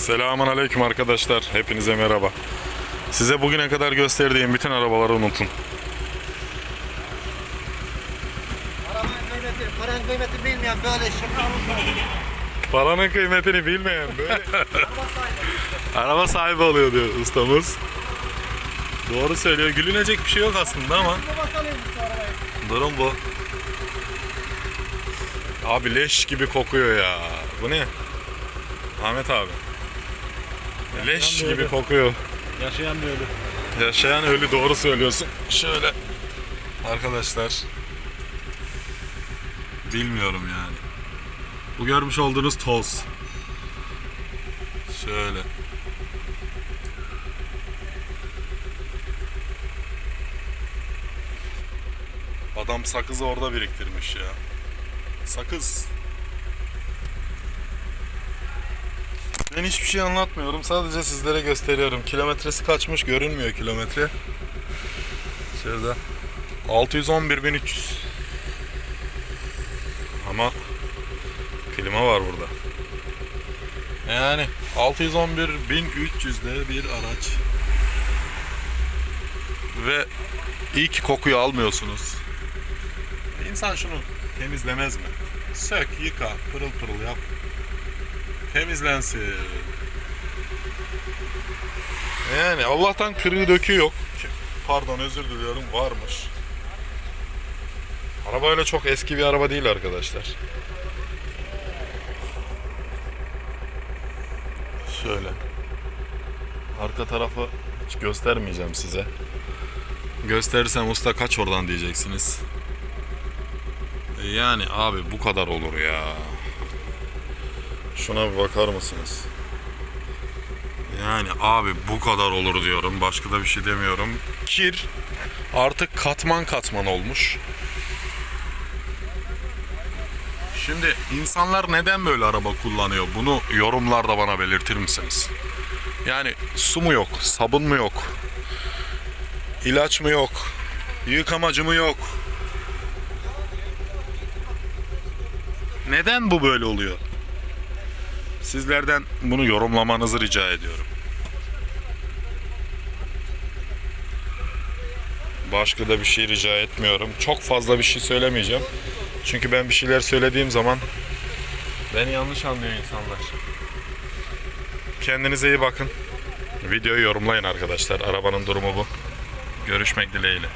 Selamun aleyküm arkadaşlar. Hepinize merhaba. Size bugüne kadar gösterdiğim bütün arabaları unutun. Paranın kıymeti, paranın kıymetini bilmeyen böyle. Paranın kıymetini bilmeyen böyle Araba sahibi. araba sahibi oluyor diyor ustamız. Doğru söylüyor. Gülünecek bir şey yok aslında ama durum bu. Abi leş gibi kokuyor ya. Bu ne? Ahmet abi. Leş gibi kokuyor. Yaşayan bir ölü. Yaşayan ölü doğru söylüyorsun. Şöyle. Arkadaşlar. Bilmiyorum yani. Bu görmüş olduğunuz toz. Şöyle. Adam sakızı orada biriktirmiş ya. Sakız. Ben hiçbir şey anlatmıyorum. Sadece sizlere gösteriyorum. Kilometresi kaçmış görünmüyor kilometre. Şurada. 611.300. Ama klima var burada. Yani 611.300'de bir araç. Ve iyi ki kokuyu almıyorsunuz. İnsan şunu temizlemez mi? Sök, yıka, pırıl pırıl yap. Temizlensin. Yani Allah'tan kırığı dökü yok. Pardon özür diliyorum varmış. Araba öyle çok eski bir araba değil arkadaşlar. Şöyle. Arka tarafı hiç göstermeyeceğim size. Gösterirsem usta kaç oradan diyeceksiniz. Yani abi bu kadar olur ya. Şuna bir bakar mısınız? Yani abi bu kadar olur diyorum. Başka da bir şey demiyorum. Kir artık katman katman olmuş. Şimdi insanlar neden böyle araba kullanıyor? Bunu yorumlarda bana belirtir misiniz? Yani su mu yok, sabun mu yok, ilaç mı yok, yıkamacı mı yok? Neden bu böyle oluyor? Sizlerden bunu yorumlamanızı rica ediyorum. Başka da bir şey rica etmiyorum. Çok fazla bir şey söylemeyeceğim. Çünkü ben bir şeyler söylediğim zaman beni yanlış anlıyor insanlar. Kendinize iyi bakın. Videoyu yorumlayın arkadaşlar. Arabanın durumu bu. Görüşmek dileğiyle.